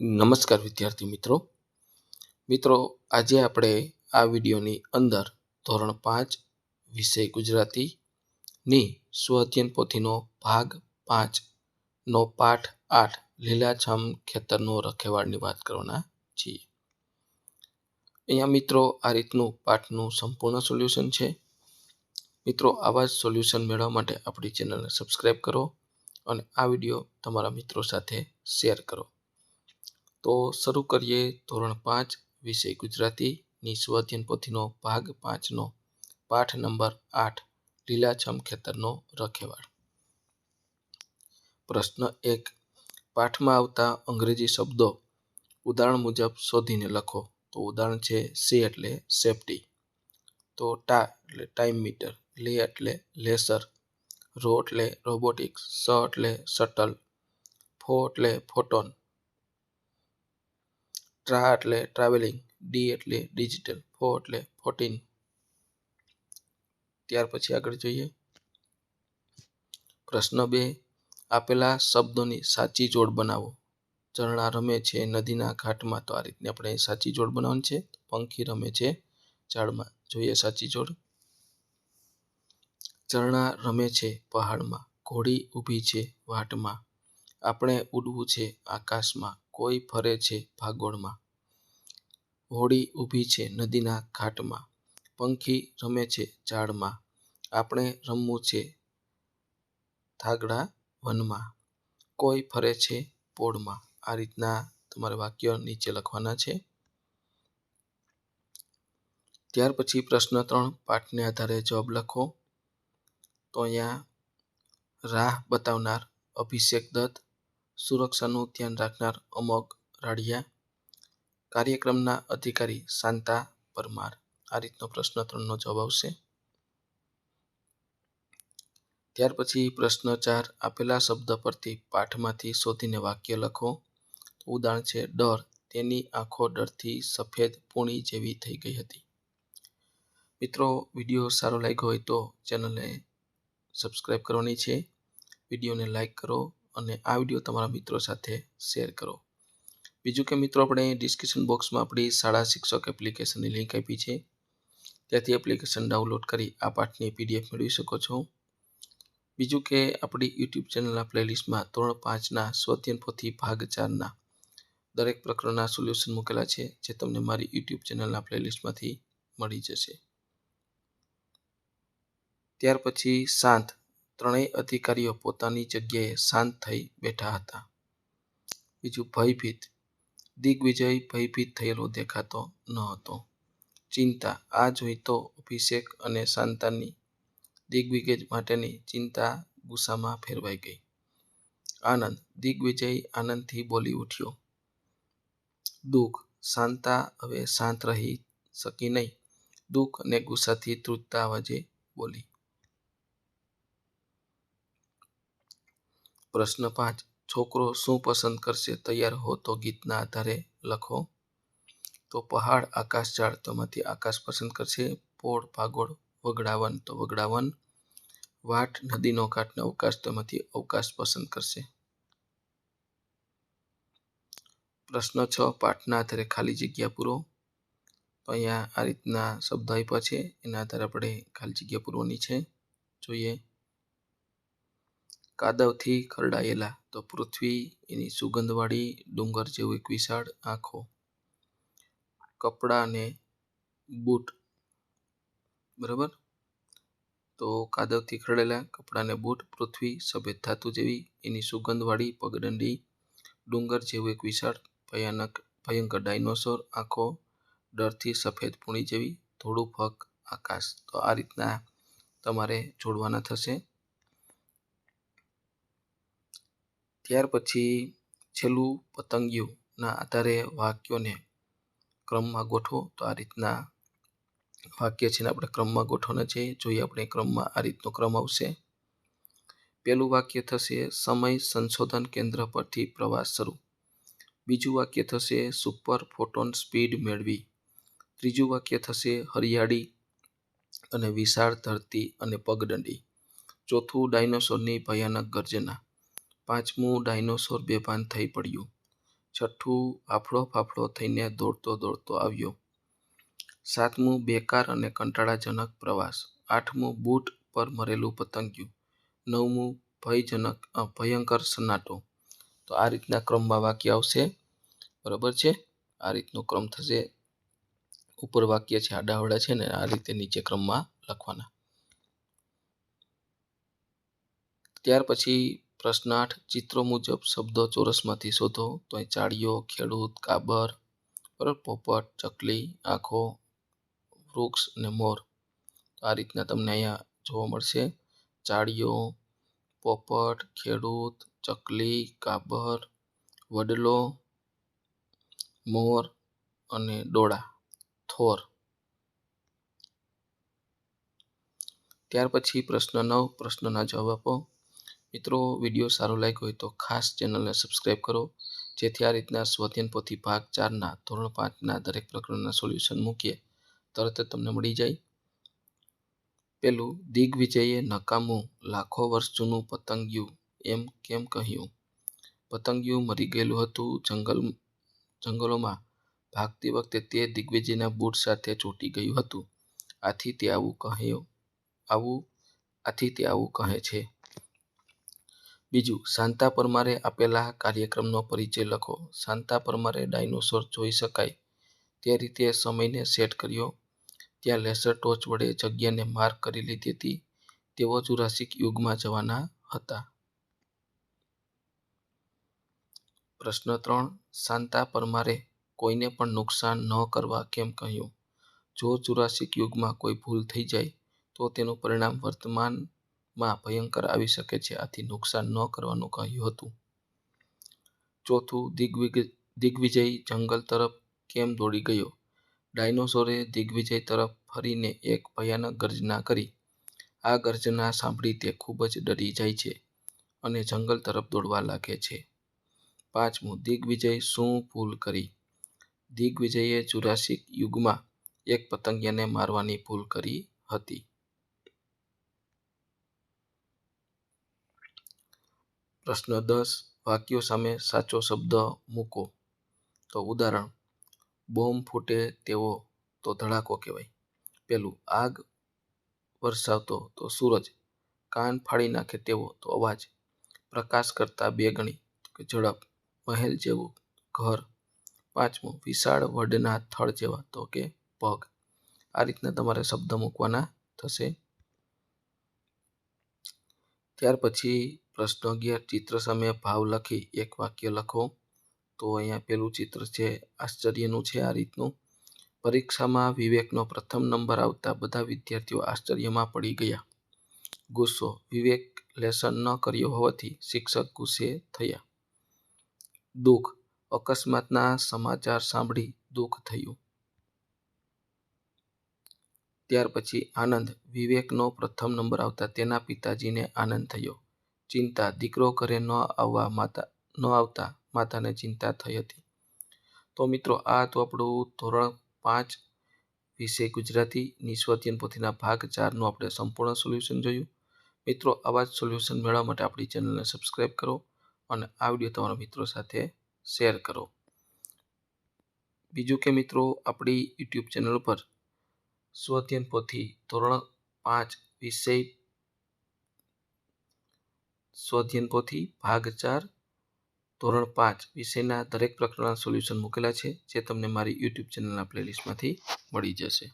નમસ્કાર વિદ્યાર્થી મિત્રો. મિત્રો, આજે આપણે આ વિડીયોની અંદર ધોરણ પાંચ વિષય ગુજરાતીની સ્વઅધ્યયન પોથીનો ભાગ પાંચનો પાઠ આઠ લીલાછમ ખેતરનો રખેવાળની વાત કરવાના છીએ. અહીંયા મિત્રો, આ રીતનું પાઠનું સંપૂર્ણ સોલ્યુશન છે. મિત્રો, આવા જ સોલ્યુશન મેળવવા માટે આપણી ચેનલને સબસ્ક્રાઈબ કરો અને આ વીડિયો તમારા મિત્રો સાથે શેર કરો. તો શરૂ કરીએ ધોરણ પાંચ, વિષય ગુજરાતીની સ્વઅધ્યયન પોથીનો ભાગ પાંચનો. પાઠ નંબર આઠ, લીલાછમ ખેતરનો રખેવાળ. પ્રશ્ન એક, પાઠમાં આવતા અંગ્રેજી શબ્દો ઉદાહરણ મુજબ શોધીને લખો. તો ઉદાહરણ છે સી એટલે સેફટી. તો ટા એટલે ટાઈમ મીટર. લે એટલે લેસર. રો એટલે રોબોટિક્સ. સ એટલે શટલ. ફો એટલે ફોટોન. ટ્રા એટલે ટ્રાવેલિંગ, ડી એટલે ડિજિટલ, ફો એટલે ફોર્ટીન. ત્યાર પછી આગળ જોઈએ. પ્રશ્ન બે, આપેલા શબ્દોની સાચી જોડ બનાવો. ઝરણા રમે છે નદીના ઘાટમાં, તો આ રીતની આપણે સાચી જોડ બનાવવાની છે. પંખી રમે છે ઝાડમાં. જોઈએ સાચી જોડ. ઝરણા રમે છે પહાડમાં. ઘોડી ઊભી છે વાટમાં. આપણે ઉડવું છે આકાશમાં. કોઈ ફરે છે ભાગોળમાં. હોડી ઊભી છે નદીના ઘાટમાં. પંખી રમે છે ઝાડમાં. આપણે રમવું છે થાગડા વનમાં કોઈ ફરે છે પોળમાં. આ રીતના તમારે વાક્ય નીચે લખવાના છે. ત્યાર પછી પ્રશ્ન ત્રણ, પાઠને આધારે જવાબ લખો. તો અહીંયા રાહ બતાવનાર અભિષેક દત્ત સુરક્ષાનું ધ્યાન રાખનાર અમોગ રાડિયા કાર્યક્રમના અધિકારી શાંતા પરમાર. આ રીતનો પ્રશ્ન ત્રણનો જવાબ આવશે. ત્યાર પછી પ્રશ્ન ચાર આપેલા શબ્દ પરથી પાઠમાંથી શોધીને વાક્ય લખો. ઉદાહરણ છે, ડર. તેની આંખો ડરથી સફેદ પૂણી જેવી થઈ ગઈ હતી. મિત્રો, વીડિયો સારો લાગ્યો હોય તો ચેનલને સબસ્ક્રાઈબ કરવાની છે. વિડીયોને લાઈક કરો અને આ વીડિયો તમારા મિત્રો સાથે શેર કરો. બીજું કે મિત્રો, આપણે ડિસ્ક્રિપ્શન બોક્સમાં આપણી શાળા શિક્ષક એપ્લિકેશનની લિંક આપી છે. ત્યાંથી એપ્લિકેશન ડાઉનલોડ કરી આ પાઠની પીડીએફ મેળવી શકો છો. બીજું કે આપણી યુટ્યુબ ચેનલના પ્લેલિસ્ટમાં ધોરણ પાંચના સ્વધ્યન પોથી ભાગ ચારના દરેક પ્રકરણના સોલ્યુશન મૂકેલા છે, જે તમને મારી યુટ્યુબ ચેનલના પ્લેલિસ્ટમાંથી મળી જશે. ત્યાર પછી શાંત ત્રણેય અધિકારીઓ પોતાની જગ્યાએ શાંત થઈ બેઠા હતા. બીજું ભયભીત, દિગ્વિજય ભયભીત થયેલો દેખાતો ન હતો. ચિંતા, આ જોઈ તો અભિષેક અને શાંતાની દિગ્વિજય માટેની ચિંતા ગુસ્સામાં ફેરવાઈ ગઈ. આનંદ, દિગ્વિજય આનંદથી બોલી ઉઠ્યો. દુઃખ, શાંતા હવે શાંત રહી શકી નહીં. દુઃખ અને ગુસ્સાથી તૂટતા અવાજે બોલી પ્રશ્ન પાંચ, છોકરો શું પસંદ કરશે? તૈયાર હો તો ગીતના આધારે લખો. તો પહાડ, આકાશ ઝાડ, તોમાંથી આકાશ પસંદ કરશે. પોળ, ભાગોળ, વગડાવન, તો વગડાવન. વાટ, નદીનો કાંઠને અવકાશ, તોમાંથી અવકાશ પસંદ કરશે. પ્રશ્ન છ, પાઠના આધારે ખાલી જગ્યા પૂરો? તો અહીંયા આ રીતના શબ્દ આપ્યા છે. એના આધારે આપણે ખાલી જગ્યા પૂરવાની છે. જોઈએ. કાદવથી ખરડાયેલા, તો પૃથ્વી એની સુગંધવાળી ડુંગર જેવું એક વિશાળ આંખો. કપડાં અને બૂટ. બરાબર? તો કાદવથી ખરડેલા કપડાં અને બૂટ પૃથ્વી સફેદ ધાતુ જેવી એની સુગંધવાળી પગદંડી ડુંગર જેવું એક વિશાળ ભયાનક, ભયંકર ડાયનોસોર આંખો ડરથી સફેદ પૂણી જેવી થોડું ફક આકાશ. તો આ રીતના તમારે જોડવાના થશે. ત્યાર પછી છેલ્લું પતંગિયુંના આધારે વાક્યોને ક્રમમાં ગોઠવો. તો આ રીતના વાક્ય છે ને આપણે ક્રમમાં ગોઠવવાના છે. જોઈએ આપણે ક્રમમાં આ રીતનો ક્રમ આવશે. પહેલું વાક્ય થશે, સમય સંશોધન કેન્દ્ર પરથી પ્રવાસ શરૂ. બીજું વાક્ય થશે, સુપર ફોટોન સ્પીડ મેળવી. ત્રીજું વાક્ય થશે, હરિયાળી અને વિશાળ ધરતી અને પગદંડી ચોથું, ડાયનોસોરની ભયાનક ગર્જના. પાંચમું ડાયનોસોર બેભાન થઈ પડ્યું છઠ્ઠું હાફળો ફાફડો થઈને દોડતો દોડતો આવ્યો. સાતમું બેકાર અને કંટાળાજનક પ્રવાસ. આઠમું બૂટ પર મરેલું પતંગિયું. નવમું ભયજનક ભયંકર સન્નાટો. તો આ રીતના ક્રમમાં વાક્ય આવશે બરાબર છે આ રીતનો ક્રમ થશે ઉપર વાક્ય છે, આડાવડા છે ને આ રીતે નીચે ક્રમમાં લખવાના ત્યાર પછી પ્રશ્ન આઠ ચિત્રો મુજબ શબ્દો ચોરસમાંથી શોધો. તો અહીં ચાળીઓ, ખેડૂત, કાબર બરાબર પોપટ, ચકલી, આંખો, વૃક્ષ અને મોર. આ રીતના તમને અહીંયા જોવા મળશે. ચાળીઓ, પોપટ, ખેડૂત, ચકલી, કાબર, વડલો, મોર અને ડોળા. થોર. ત્યાર પછી પ્રશ્ન નવ, પ્રશ્નના જવાબ આપો. મિત્રો, વીડિયો સારો લાગ્યો હોય તો ખાસ ચેનલને સબસ્ક્રાઈબ કરો, જેથી આ રીતના સ્વધ્યન પોથી ભાગ ચારના, ધોરણ પાંચના દરેક પ્રકરણના સોલ્યુશન મૂકીએ. તરત જ તમને મળી જાય. પેલું દિગ્વિજયે નકામું, લાખો વર્ષ જૂનું પતંગિયું, એમ કેમ કહ્યું? પતંગિયું મરી ગયેલું હતું જંગલ, જંગલોમાં. ભાગતી વખતે તે દિગ્વિજયના બૂટ સાથે ચોંટી ગયું હતું. આથી તે આવું કહ્યું આવું, આથી તે આવું કહે છે. બીજું શાંતા પરમારે આપેલા કાર્યક્રમનો પરિચય લખો. શાંતા પરમારે ડાયનોસોર જોઈ શકાય. તે રીતે સમયને સેટ કર્યો. ત્યાં લેસર ટોર્ચ વડે જગ્યાને માર્ક કરી લીધી હતી. તેઓ જુરાસિક યુગમાં જવાના હતા. પ્રશ્ન ત્રણ શાંતા પરમારે કોઈને પણ નુકસાન ન કરવા કેમ કહ્યું? જો જુરાસિક યુગમાં કોઈ ભૂલ થઈ જાય, તો તેનું પરિણામ વર્તમાનમાં ભયંકર આવી શકે છે. આથી નુકસાન ન કરવાનું કહ્યું હતું. ચોથું દિગ્વિજય જંગલ તરફ કેમ દોડી ગયો? ડાયનોસોરે દિગ્વિજય તરફ ફરીને એક ભયાનક ગર્જના કરી. આ ગર્જના સાંભળી તે ખૂબ જ ડરી જાય છે અને જંગલ તરફ દોડવા લાગે છે. પાંચમું, દિગ્વિજય શું ભૂલ કરી? દિગ્વિજયે જુરાસિક યુગમાં એક પતંગિયાને મારવાની ભૂલ કરી હતી. પ્રશ્ન દસ, વાક્યો સામે સાચો શબ્દ મૂકો. તો ઉદાહરણ, બોમ્બ ફૂટે તેવો તો ધડાકો કહેવાય. પેલું, આગ વરસાવતો તો સૂરજ, કાન ફાડી નાખે તેવો તો અવાજ. પ્રકાશ કરતાં બે ગણી કે ઝડપ, મહેલ જેવું ઘર. પાંચમું, વિશાળ વડના થળ જેવા તો કે પગ. આ રીતના તમારે શબ્દ મૂકવાના થશે. ત્યાર પછી પ્રશ્ન અગિયાર ચિત્ર સામે ભાવ લખી એક વાક્ય લખો. તો અહીંયા પેલું ચિત્ર છે, આશ્ચર્યનું છે આ રીતનું. પરીક્ષામાં વિવેકનો પ્રથમ નંબર આવતા બધા વિદ્યાર્થીઓ આશ્ચર્યમાં પડી ગયા. ગુસ્સો, વિવેક લેસન ન કર્યો હોવાથી શિક્ષક ગુસ્સે થયા. દુઃખ, અકસ્માતના સમાચાર સાંભળી દુઃખ થયું. ત્યાર પછી આનંદ, વિવેકનો પ્રથમ નંબર આવતા તેના પિતાજીને આનંદ થયો. ચિંતા દીકરો ઘરે ન આવવા માતા, ન આવતા માતાને ચિંતા થઈ હતી. તો મિત્રો, આ તો આપણું ધોરણ પાંચ વિષય ગુજરાતી નિસ્વધ્યન પોથીના ભાગ ચારનું આપણે સંપૂર્ણ સોલ્યુશન જોયું. મિત્રો, આવા જ સોલ્યુશન મેળવવા માટે આપણી ચેનલને સબસ્ક્રાઈબ કરો અને આ વીડિયો તમારા મિત્રો સાથે શેર કરો. બીજું કે મિત્રો, આપણી યુટ્યુબ ચેનલ પર સ્વધ્યન પોથી ધોરણ પાંચ વિષય સ્વધ્યન પોથી ભાગ ચાર, ધોરણ પાંચ વિષયના દરેક પ્રકરણના સોલ્યુશન મૂકેલા છે, જે તમને મારી યુટ્યુબ ચેનલના પ્લેલિસ્ટમાંથી મળી જશે.